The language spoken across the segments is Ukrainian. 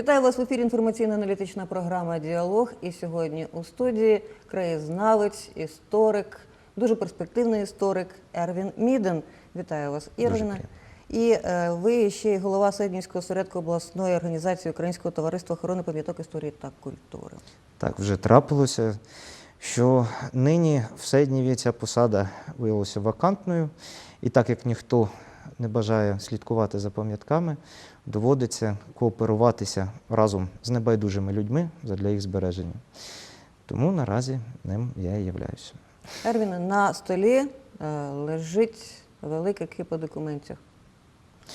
Вітаю вас в ефірі інформаційно-аналітична програма Діалог. І сьогодні у студії краєзнавець, історик, дуже перспективний історик Ервін Міден. Вітаю вас, Ірвіна. І е, ви ще й голова Седнівського осередку обласної організації Українського товариства охорони пам'яток історії та культури. Так, вже трапилося, що нині в Седніві ця посада виявилася вакантною, і так як ніхто не бажає слідкувати за пам'ятками, доводиться кооперуватися разом з небайдужими людьми для їх збереження. Тому наразі ним я і являюся. Ервіне, на столі е, лежить велика кипа документів.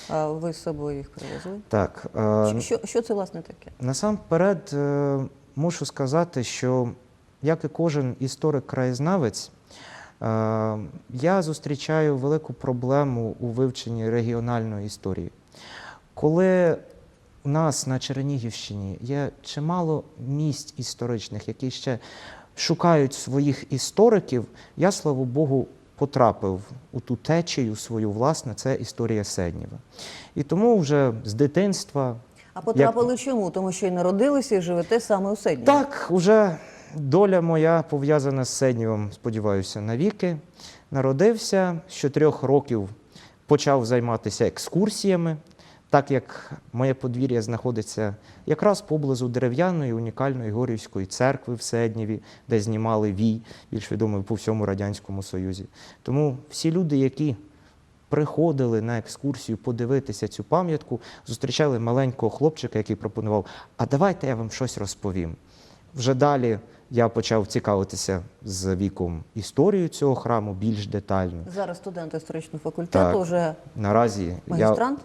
Ви з собою їх привезли? Так, Що, е, що, що це власне таке? Насамперед е, мушу сказати, що як і кожен історик-краєзнавець, я зустрічаю велику проблему у вивченні регіональної історії. Коли у нас на Чернігівщині є чимало місць історичних, які ще шукають своїх істориків, я, слава Богу, потрапив у ту течію свою власне, це історія Седнєва. І тому вже з дитинства А потрапили чому? Тому що й народилися і живете саме у Седні. так, уже доля моя пов'язана з Седнівом, сподіваюся, навіки. Народився з чотирьох років почав займатися екскурсіями, так як моє подвір'я знаходиться якраз поблизу дерев'яної унікальної Горівської церкви в Седнєві, де знімали вій, більш відомий по всьому Радянському Союзі. Тому всі люди, які приходили на екскурсію подивитися цю пам'ятку, зустрічали маленького хлопчика, який пропонував: А давайте я вам щось розповім. Вже далі я почав цікавитися з віком історією цього храму більш детально. Зараз студент історичного факультету, Так. вже Наразі я магістрант.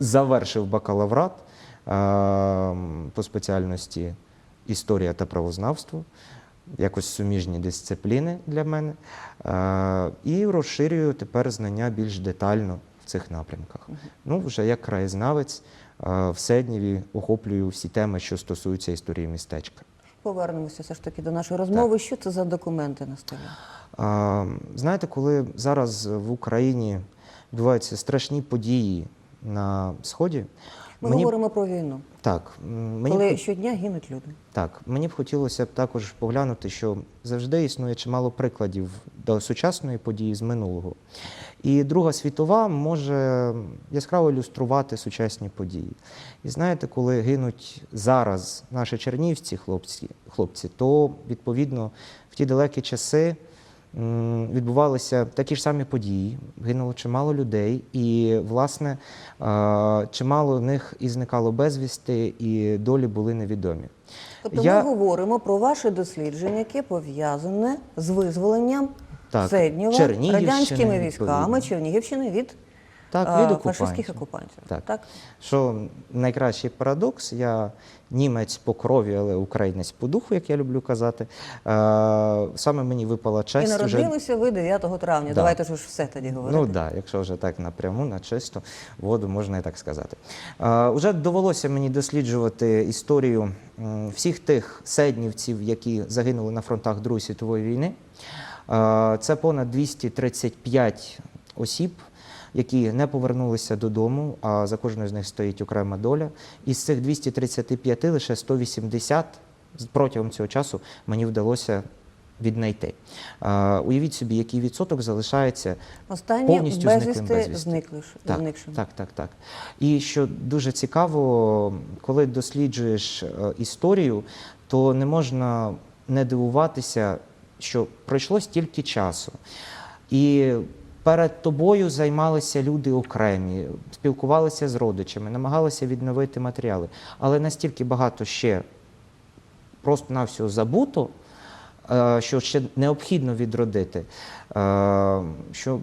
Завершив бакалаврат е, по спеціальності історія та правознавство, якось суміжні дисципліни для мене. Е, і розширюю тепер знання більш детально в цих напрямках. Ну, вже як краєзнавець е, в Седнєві охоплюю всі теми, що стосуються історії містечка. Повернемося все ж таки до нашої розмови. Що це за документи на столі? Знаєте, коли зараз в Україні відбуваються страшні події на сході, Ми мені говоримо про війну, так, мені коли хот- щодня гинуть люди. так, мені б хотілося б також поглянути, що завжди існує чимало прикладів до сучасної події з минулого. І Друга світова може яскраво ілюструвати сучасні події. І знаєте, коли гинуть зараз наші чернівці, хлопці, хлопці, то відповідно в ті далекі часи відбувалися такі ж самі події, гинуло чимало людей, і, власне, чимало них і зникало безвісти, і долі були невідомі. Тобто Я- ми говоримо про ваше дослідження, яке пов'язане з визволенням Так, Середнього радянськими військами. Чернігівщини від Так, від окупантів. фашистських окупантів. Так. так? Що найкращий парадокс, я німець по крові, але українець по духу, як я люблю казати. Е, саме мені випала І честь. вже- народилися ви 9 травня. Да. Давайте ж все тоді говорити. Ну так, да, якщо вже так напряму, на чисто воду можна і так сказати. Е, уже довелося мені досліджувати історію всіх тих седнівців, які загинули на фронтах Другої світової війни. Е, це понад 235 осіб. Які не повернулися додому, а за кожною з них стоїть окрема доля. Із цих 235 лише 180 протягом цього часу мені вдалося віднайти. Е, уявіть собі, який відсоток залишається Останні повністю зниклим безвісти безвісти. зникли. так, так, так, так. І що дуже цікаво, коли досліджуєш е, історію, то не можна не дивуватися, що пройшло стільки часу. І перед тобою займалися люди окремі, спілкувалися з родичами, намагалися відновити матеріали. Але настільки багато ще просто на всього забуто, е, що ще необхідно відродити, е, що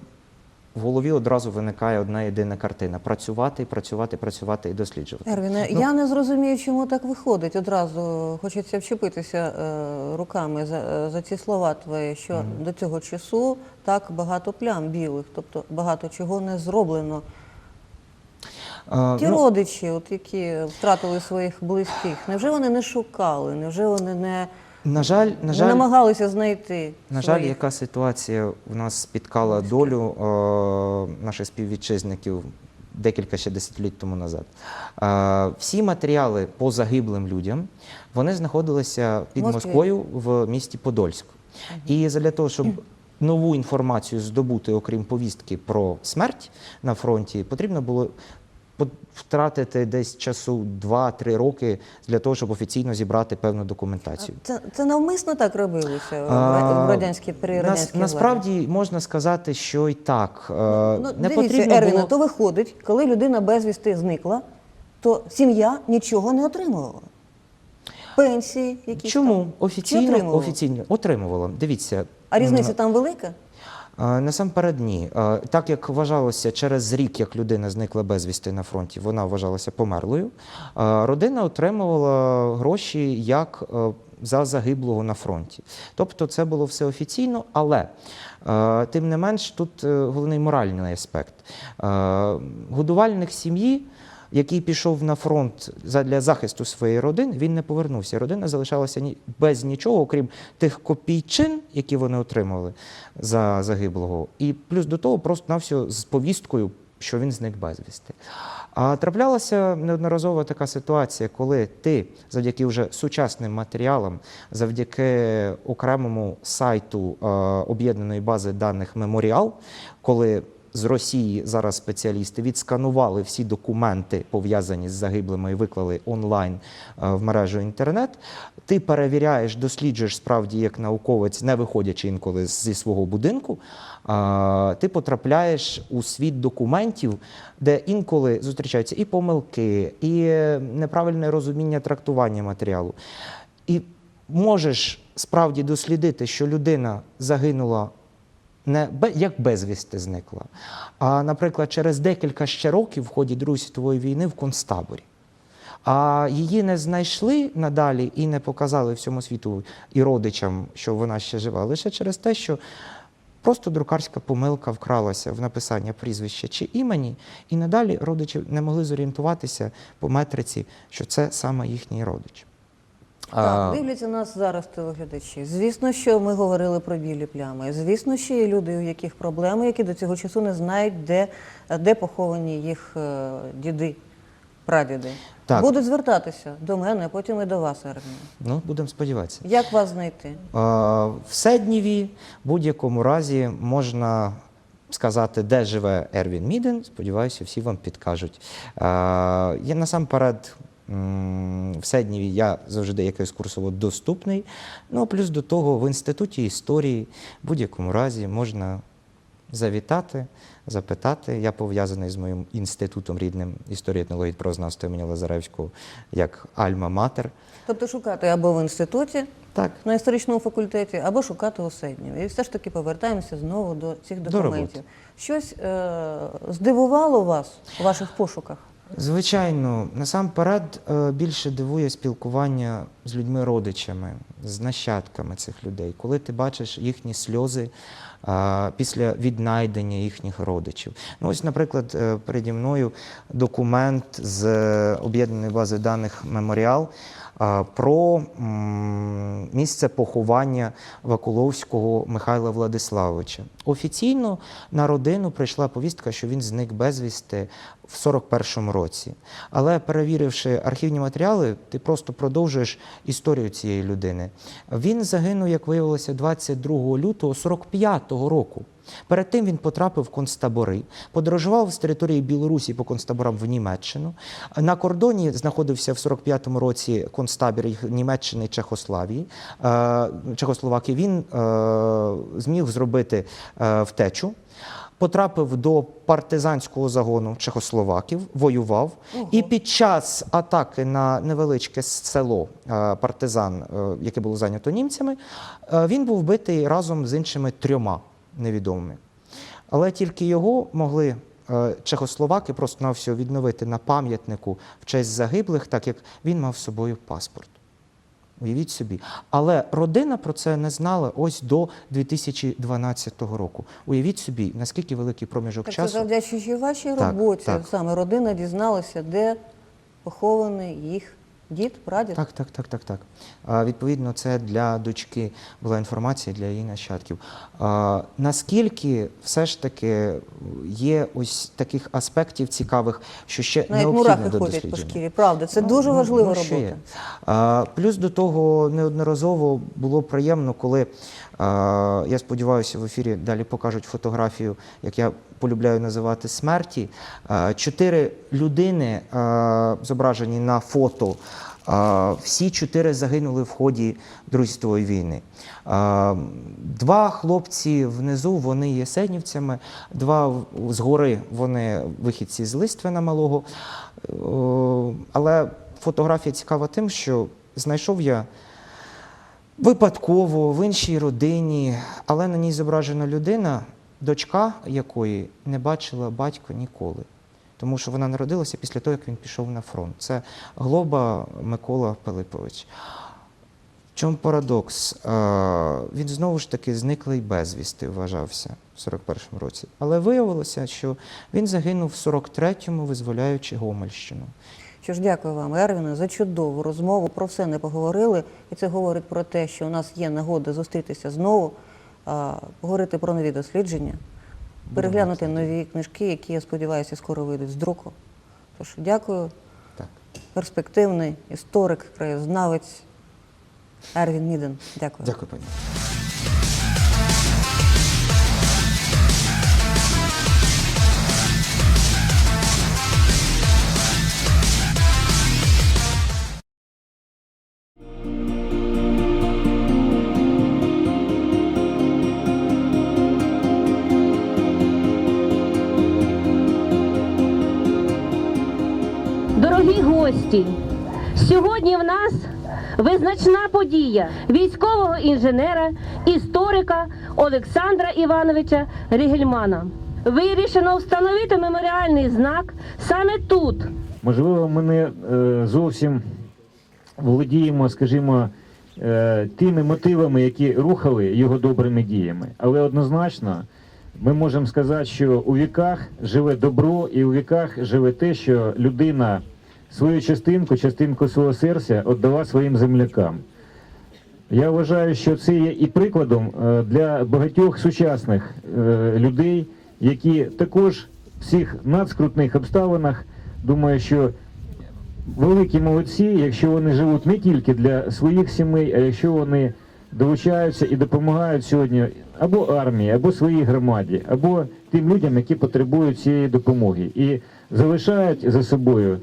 в голові одразу виникає одна єдина картина: працювати, працювати, працювати і досліджувати. Ервіне, Ну, я не зрозумію, чому так виходить. Одразу хочеться вчепитися е, руками за, е, за ці слова твої, що до цього часу так багато плям білих, тобто багато чого не зроблено. Ті ну, родичі, от які втратили своїх близьких, невже вони не шукали? Невже вони не, на жаль, на жаль, намагалися знайти? На жаль, своїх? яка ситуація в нас спіткала долю е, наших співвітчизників декілька ще десятиліть тому назад. Е, Всі матеріали по загиблим людям вони знаходилися під Москві. Москвою в місті Подольськ. І для того, щоб нову інформацію здобути, окрім повістки про смерть на фронті, потрібно було втратити десь часу 2-3 роки для того, щоб офіційно зібрати певну документацію. Це, це навмисно так робилося в А, в радянській при Нас, радянській владі? насправді можна сказати, що і так. Е, Ну, не дивіться, потрібно Ервіна, було... то виходить, коли людина безвісти зникла, то сім'я нічого не отримувала. Пенсії якісь Чому там. Чи офіційно отримувала? офіційно отримувала? Дивіться, А різниця там велика? Насамперед ні. Так як вважалося через рік, як людина зникла безвісти на фронті, вона вважалася померлою. Родина отримувала гроші як е, за загиблого на фронті. Тобто це було все офіційно, але е, тим не менш тут е, головний моральний аспект. Годувальник сім'ї. Який пішов на фронт для захисту своєї родини, він не повернувся. Родина залишалася без нічого, окрім тих копійчин, які вони отримали за загиблого, і плюс до того просто навсього з повісткою, що він зник безвісти. А траплялася неодноразово така ситуація, коли ти завдяки вже сучасним матеріалам, завдяки окремому сайту е, об'єднаної бази даних Меморіал, коли з Росії зараз спеціалісти відсканували всі документи, пов'язані з загиблими, і виклали онлайн е, в мережу інтернет. Ти перевіряєш, досліджуєш справді як науковець, не виходячи інколи зі свого будинку. Ти потрапляєш у світ документів, де інколи зустрічаються і помилки, і неправильне розуміння трактування матеріалу. І можеш справді дослідити, що людина загинула не як безвісти зникла, а, наприклад, через декілька ще років в ході Другої світової війни в концтаборі. А її не знайшли надалі і не показали всьому світу і родичам, що вона ще жива, лише через те, що просто друкарська помилка вкралася в написання прізвища чи імені, і надалі родичі не могли зорієнтуватися по метриці, що це саме їхній родич. А, Так, дивляться нас зараз телеглядачі. Звісно, що ми говорили про білі плями. Звісно, що є люди, у яких проблеми, які до цього часу не знають, де, де поховані їх е, діди, прадіди. Так. Будуть звертатися до мене, а потім і до вас, Ервіна. Ну, будемо сподіватися. Як вас знайти? Е, В Седніві в будь-якому разі можна сказати, де живе Ервін Міден. Сподіваюся, всі вам підкажуть. Е, Я насамперед. В Седніві я завжди як екскурсово доступний. Ну, плюс до того, в інституті історії в будь-якому разі можна завітати, запитати. Я пов'язаний з моїм інститутом рідним історії етнології правознавства імені Лазаревського як Альма-Матер. Тобто шукати або в інституті, Так, на історичному факультеті, або шукати у Седніві. І все ж таки повертаємося знову до цих документів. роботи. Щось е- здивувало вас у ваших пошуках? Звичайно, насамперед е, більше дивує спілкування з людьми-родичами, з нащадками цих людей, коли ти бачиш їхні сльози після віднайдення їхніх родичів. Ну, ось, наприклад, е, переді мною документ з об'єднаної бази даних Меморіал про місце поховання Вакуловського Михайла Владиславовича. Офіційно на родину прийшла повістка, що він зник безвісти в 41-му році. Але перевіривши архівні матеріали, ти просто продовжуєш історію цієї людини. Він загинув, як виявилося, 22 лютого 45-го року. Перед тим він потрапив в концтабори, подорожував з території Білорусі по концтаборам в Німеччину. На кордоні знаходився в 45-му році концтабір Німеччини Чехославії. Е, Чехословакії. Він е, зміг зробити е, втечу. Потрапив до партизанського загону чехословаків, воював, і під час атаки на невеличке село е, партизан, е, яке було зайнято німцями, е, він був вбитий разом з іншими трьома невідомими. Але тільки його могли чехословаки просто навсього відновити на пам'ятнику в честь загиблих, так як він мав з собою паспорт. Уявіть собі. Але родина про це не знала ось до 2012 року. Уявіть собі, наскільки великий проміжок Так це часу. завдячуючи вашій Так, роботі, так. саме родина дізналася, де похований їх Дід, прадід? Так, так, так, так, так. А, відповідно, це для дочки була інформація для її нащадків. А, наскільки все ж таки є ось таких аспектів цікавих, що ще Навіть необхідно мурахи до ходять по шкірі, правда. Це Ну, дуже ну, важлива ну, робота. є. А, плюс до того неодноразово було приємно, коли а, я сподіваюся, в ефірі далі покажуть фотографію, як я полюбляю називати смерті. Чотири людини зображені на фото. Всі чотири загинули в ході Другої війни. Два хлопці внизу вони є седнівцями, два згори вони вихідці з Листвина малого. Але фотографія цікава тим, що знайшов я випадково в іншій родині, але на ній зображена людина, дочка якої не бачила батько ніколи. Тому що вона народилася після того, як він пішов на фронт. Це Глоба Микола Пилипович. В чому парадокс? Е, Він знову ж таки зниклий безвісти вважався в 41-му році. Але виявилося, що він загинув в 43-му, визволяючи Гомельщину. Що ж, дякую вам, Ервіне, за чудову розмову. Про все не поговорили. І це говорить про те, що у нас є нагода зустрітися знову, поговорити про нові дослідження, переглянути нові книжки, які, я сподіваюся, скоро вийдуть з друку. Тож дякую. Так. Перспективний історик, краєзнавець Ервін Міден. Дякую. Дякую, пані. Гості, сьогодні в нас визначна подія військового інженера, історика Олександра Івановича Рігельмана. Вирішено встановити меморіальний знак саме тут, Можливо, ми не е, зовсім володіємо, скажімо, е, тими мотивами, які рухали його добрими діями. Але однозначно ми можемо сказати, що у віках живе добро, і у віках живе те, що людина свою частинку, частинку свого серця віддала своїм землякам. Я вважаю, що це є і прикладом е, для багатьох сучасних е, людей, які також в цих надскрутних обставинах думаю, що великі молодці, якщо вони живуть не тільки для своїх сімей, а якщо вони долучаються і допомагають сьогодні або армії, або своїй громаді, або тим людям, які потребують цієї допомоги, і залишають за собою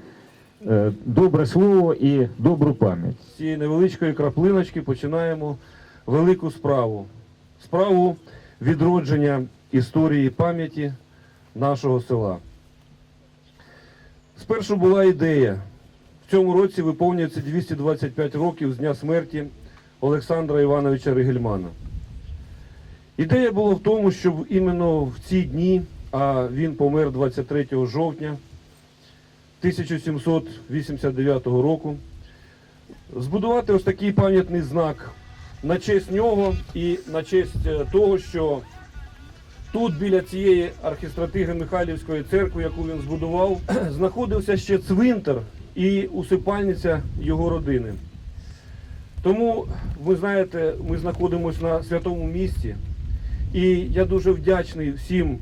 добре слово і добру пам'ять. з цієї невеличкої краплиночки починаємо велику справу. Справу відродження історії пам'яті нашого села. Спершу була ідея. В цьому році виповнюється 225 років з дня смерті Олександра Івановича Ригельмана. Ідея була в тому, щоб іменно в ці дні, а він помер 23 жовтня 1789 року, збудувати ось такий пам'ятний знак на честь нього і на честь е, того, що тут біля цієї архістратиги Михайлівської церкви, яку він збудував, знаходився ще цвинтар і усипальниця його родини. Тому, ви знаєте, ми знаходимося на святому місці, і я дуже вдячний всім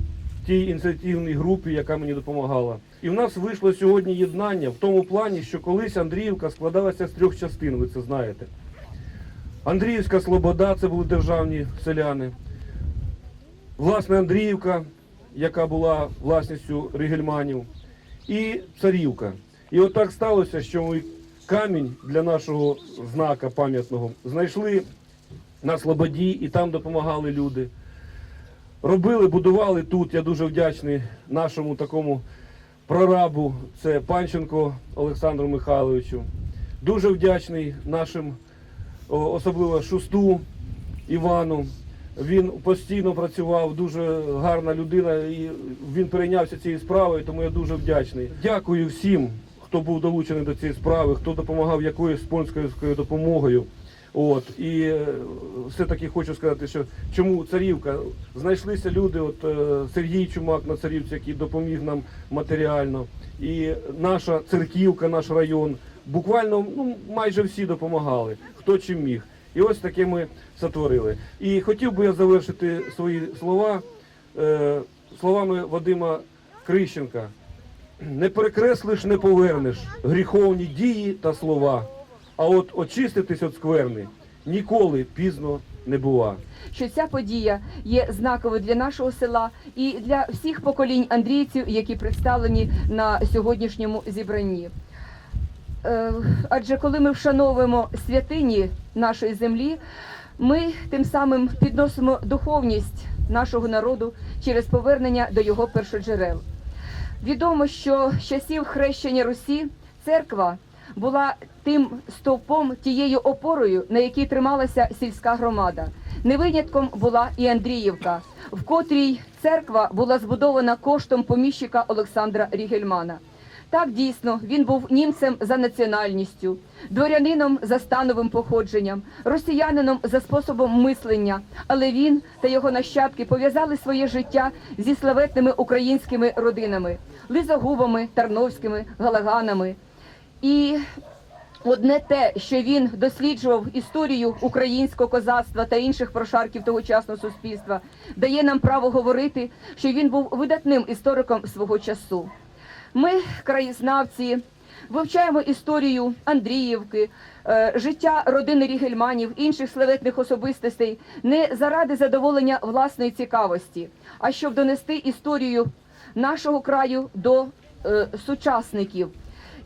тій ініціативній групі, яка мені допомагала. І в нас вийшло сьогодні єднання в тому плані, що колись Андріївка складалася з трьох частин, ви це знаєте. Андріївська Слобода це були державні селяни. Власне, Андріївка, яка була власністю Ригельманів, і Царівка. І от так сталося, що ми камінь для нашого знака пам'ятного знайшли на Слободі, і там допомагали люди. Робили, будували тут. Я дуже вдячний нашому такому прорабу, це Панченко Олександру Михайловичу. Дуже вдячний нашим, особливо Шусту Івану. Він постійно працював, дуже гарна людина, і він перейнявся цією справою, тому я дуже вдячний. Дякую всім, хто був долучений до цієї справи, хто допомагав якоюсь спонсорською допомогою. От і е, все-таки хочу сказати, що чому царівка знайшлися люди, от е, Сергій Чумак на царівці, який допоміг нам матеріально, і наша церківка, наш район буквально ну, майже всі допомагали, хто чим міг. І ось таке ми сотворили. І хотів би я завершити свої слова е, словами Вадима Крищенка. Не перекреслиш, не повернеш гріховні дії та слова. А от очиститись від скверни ніколи пізно не бува. що ця подія є знаковою для нашого села і для всіх поколінь андрійців, які представлені на сьогоднішньому зібранні. Е, Адже коли ми вшановуємо святині нашої землі, ми тим самим підносимо духовність нашого народу через повернення до його першоджерел. Відомо, що з часів хрещення Русі церква була тим стовпом, тією опорою, на якій трималася сільська громада. Не винятком була і Андріївка, в котрій церква була збудована коштом поміщика Олександра Рігельмана. Так дійсно він був німцем за національністю, дворянином за становим походженням, росіянином за способом мислення. Але він та його нащадки пов'язали своє життя зі славетними українськими родинами Лизогубами, Тарновськими, Галаганами. І Одне те, що він досліджував історію українського козацтва та інших прошарків тогочасного суспільства, дає нам право говорити, що він був видатним істориком свого часу. Ми, краєзнавці, вивчаємо історію Андріївки, е, життя родини Рігельманів, інших славетних особистостей не заради задоволення власної цікавості, а щоб донести історію нашого краю до е, сучасників.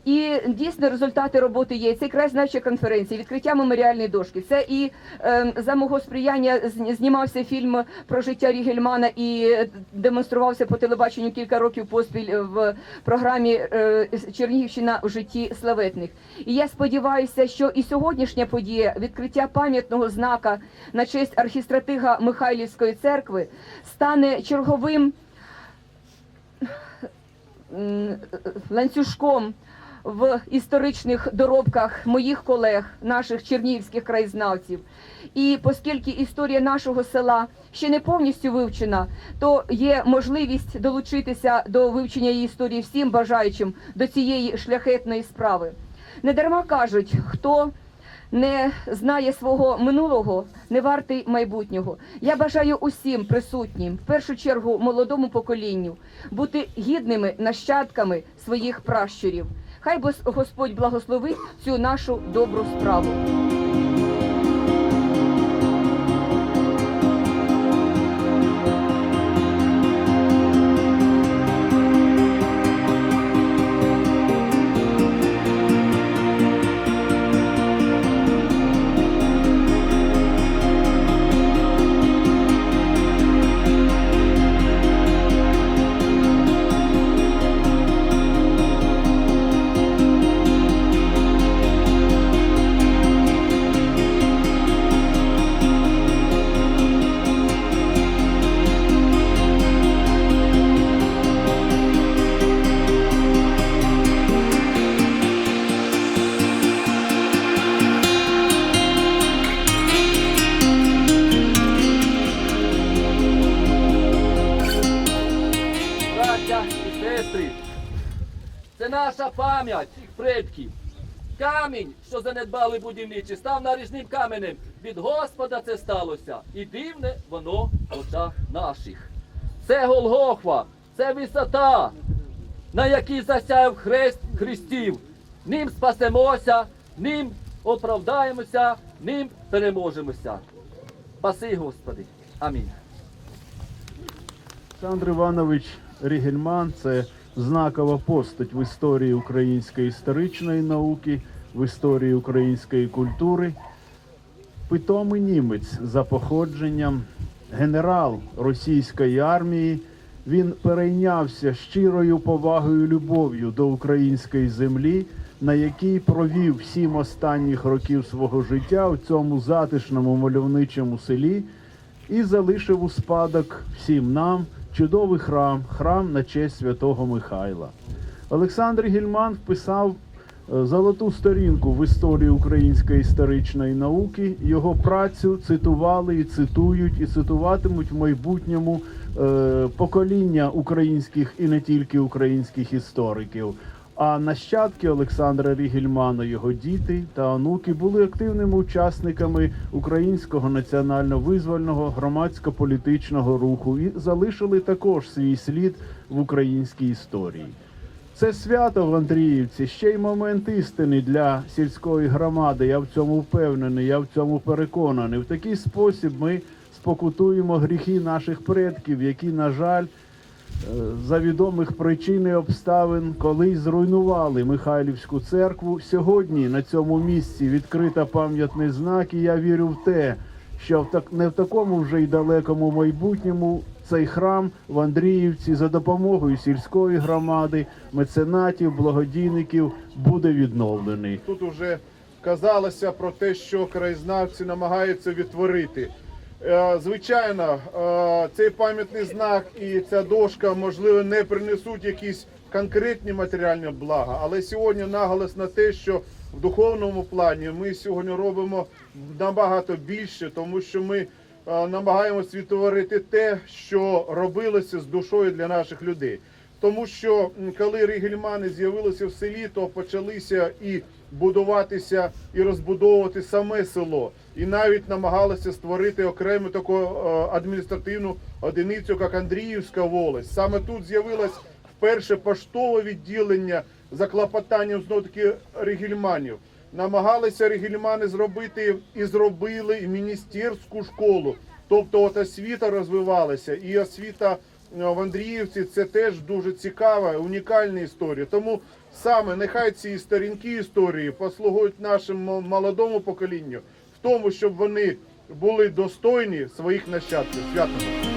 І дійсно результати роботи є. Це краєзнавча конференція, відкриття меморіальної дошки. Це і е, за мого сприяння знімався фільм про життя Рігельмана і е, демонструвався по телебаченню кілька років поспіль в програмі е, Чернігівщина в житті славетних. І я сподіваюся, що і сьогоднішня подія відкриття пам'ятного знака на честь архістратига Михайлівської церкви стане черговим ланцюжком в історичних доробках моїх колег, наших чернігівських краєзнавців. І оскільки історія нашого села ще не повністю вивчена, то є можливість долучитися до вивчення її історії всім бажаючим до цієї шляхетної справи. Недарма кажуть, хто не знає свого минулого, не вартий майбутнього. Я бажаю усім присутнім, в першу чергу молодому поколінню, бути гідними нащадками своїх пращурів. Хай Господь благословить цю нашу добру справу. Занедбали будівничі, став наріжним каменем. Від Господа це сталося. І дивне воно в очах наших. Це Голгофа, це висота, на якій засяяв хрест Христів. Ним спасемося, ним оправдаємося, ним переможемося. Спаси, Господи. Амінь. Олександр Іванович Рігельман це знакова постать в історії української історичної науки, в історії української культури. Питомий німець за походженням, генерал російської армії. Він перейнявся щирою повагою любов'ю до української землі, на якій провів сім останніх років свого життя у цьому затишному мальовничому селі і залишив у спадок всім нам чудовий храм, храм на честь святого Михайла. Олександр Гільман вписав золоту сторінку в історії української історичної науки. Його працю цитували і цитують, і цитуватимуть в майбутньому е, покоління українських і не тільки українських істориків. А нащадки Олександра Рігельмана, його діти та онуки були активними учасниками українського національно-визвольного громадсько-політичного руху і залишили також свій слід в українській історії. Це свято в Андріївці ще й момент істини для сільської громади. Я в цьому впевнений, я в цьому переконаний. В такий спосіб ми спокутуємо гріхи наших предків, які, на жаль, е, за відомих причин і обставин колись зруйнували Михайлівську церкву. Сьогодні на цьому місці відкрита пам'ятний знак, і я вірю в те, що не в такому вже й далекому майбутньому цей храм в Андріївці за допомогою сільської громади, меценатів, благодійників буде відновлений. Тут уже казалося про те, що краєзнавці намагаються відтворити. Е, Звичайно, е, цей пам'ятний знак і ця дошка, можливо, не принесуть якісь конкретні матеріальні блага, але сьогодні наголос на те, що в духовному плані ми сьогодні робимо набагато більше, тому що ми намагаємось відтворити те, що робилося з душою для наших людей. Тому що коли рігельмани з'явилися в селі, то почалися і будуватися, і розбудовувати саме село, і навіть намагалися створити окрему таку е, адміністративну одиницю, як Андріївська волость. Саме тут з'явилось вперше поштове відділення за клопотанням знову таки рігельманів. Намагалися рігельмани зробити і зробили міністерську школу. Тобто от освіта розвивалася, і освіта е, в Андріївці це теж дуже цікава, унікальна історія. Тому саме нехай ці сторінки історії послугують нашому молодому поколінню в тому, щоб вони були достойні своїх нащадків. Святого.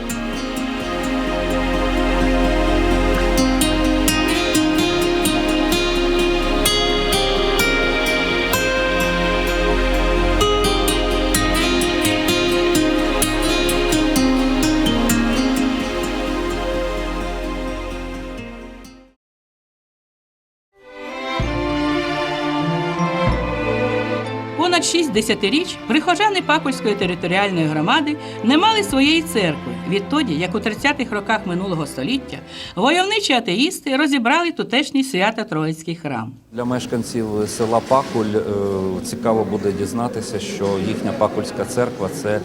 Шість десятиріч прихожани Пакульської територіальної громади не мали своєї церкви відтоді, як у 30-х роках минулого століття войовничі атеїсти розібрали тутешній свято-троїцький храм. Для мешканців села Пакуль е, цікаво буде дізнатися, що їхня Пакульська церква це е,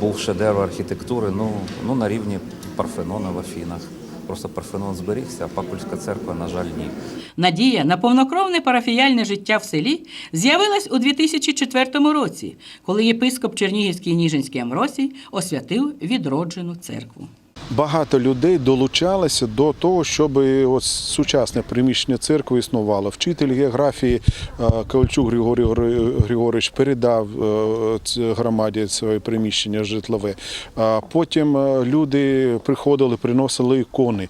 був шедевр архітектури ну, ну, на рівні Парфенона в Афінах. Просто Парфенон зберігся, а Папульська церква, на жаль, ні. Надія на повнокровне парафіяльне життя в селі з'явилась у 2004 році, коли єпископ Чернігівський Ніжинський Амросій освятив відроджену церкву. Багато людей долучалося до того, щоб ось сучасне приміщення церкви існувало. Вчитель географії е, Ковальчук Григорій Григорович передав е, громаді своє приміщення житлове. Потім е, люди приходили, приносили ікони.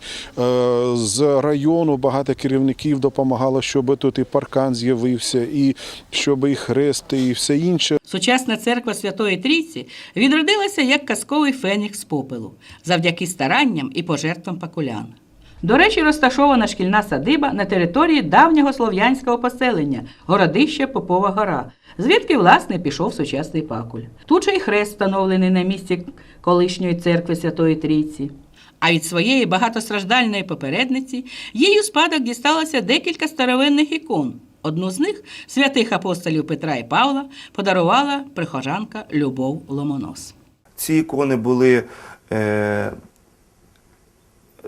З району багато керівників допомагало, щоб тут і паркан з'явився, і щоб і хрест, і все інше. Сучасна церква Святої Трійці відродилася як казковий фенікс попелу завдяки старанням і пожертвам пакулян. До речі, розташована шкільна садиба на території давнього слов'янського поселення городище Попова Гора, звідки, власне, пішов сучасний пакуль. Тут же і хрест встановлений на місці колишньої церкви Святої Трійці. А від своєї багатостраждальної попередниці їй у спадок дісталося декілька старовинних ікон. Одну з них святих апостолів Петра і Павла подарувала прихожанка Любов Ломонос. Ці ікони були е,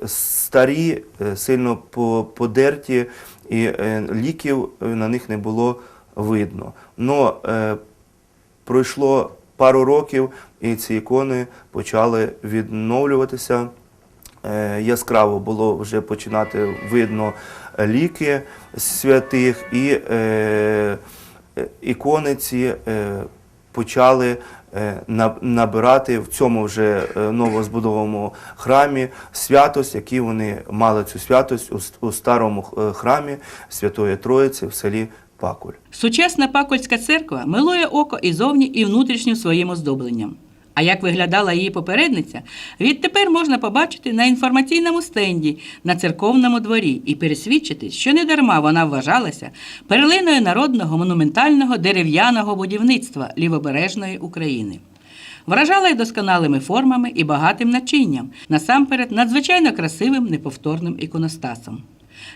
старі, е, сильно подерті, і е, ліків на них не було видно. Но е, пройшло пару років, і ці ікони почали відновлюватися. Е, яскраво було вже починати видно ліки святих, і е, е, ікони ці е, почали е, набирати в цьому вже новозбудовому новозбудованому храмі святость, які вони мали цю святость у, старому е, храмі Святої Троїці в селі Пакуль. Сучасна Пакольська церква милує око і зовні, і внутрішнім своїм оздобленням. А як виглядала її попередниця, відтепер можна побачити на інформаційному стенді на церковному дворі і пересвідчити, що недарма вона вважалася перлиною народного монументального дерев'яного будівництва лівобережної України. Вражала й досконалими формами і багатим начинням, насамперед надзвичайно красивим неповторним іконостасом.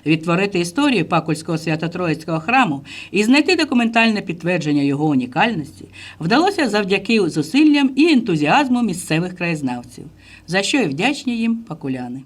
Відтворити історію Пакульського свято-троїцького храму і знайти документальне підтвердження його унікальності вдалося завдяки зусиллям і ентузіазму місцевих краєзнавців, за що і вдячні їм пакуляни.